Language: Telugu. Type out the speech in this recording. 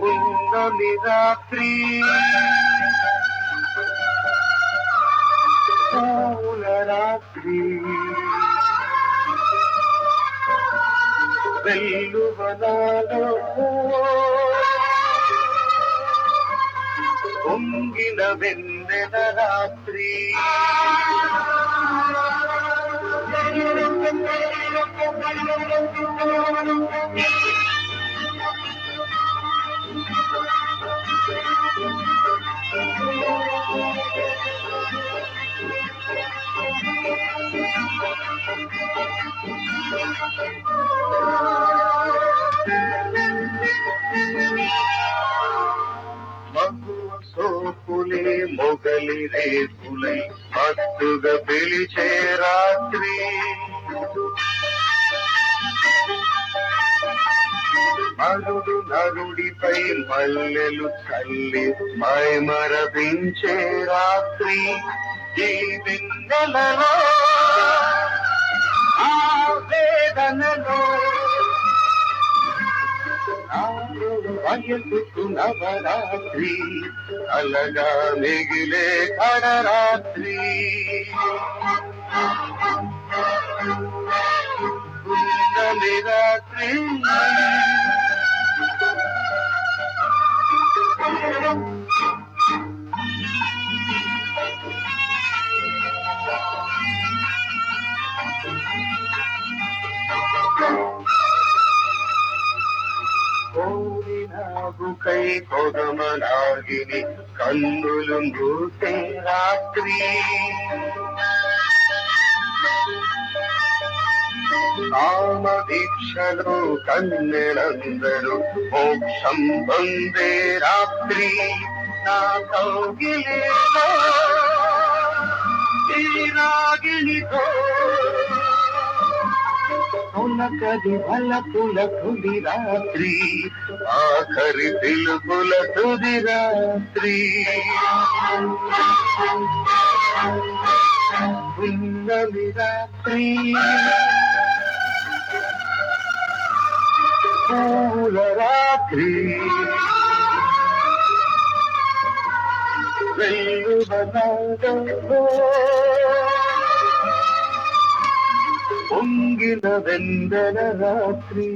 పున్నమి రాత్రి. పూల రాత్రి. వెల్లువనాలో పొంగిన వెన్నెల రాత్రి. సోపులే మొగలి రేపులై మత్తుగా పిలిచే రాత్రి. మరుడు నరుడిపై మల్లెలు చల్లి మై మరపించే రాత్రి ఈ వెన్నెలలో ఆ వేదనలో వయసుకు నవరాత్రి అలగా మిగిలే కడరాత్రి. రాత్రి. కోరినాగుకై కొగమనాగిని కన్నులు మూసే రాత్రి. కామ దీక్షలో కన్నెలందరూ మోక్షం పొందే రాత్రి నా కౌగిలిలో ఈ రాగిణితో ఉనకది వలపుల తుది రాత్రి ఆఖరి పిలుపుల తుది రాత్రి. ఉన్నది రాత్రి పూల రాత్రి వెల్లువనాడంలో పొంగిన వెందన రాత్రి.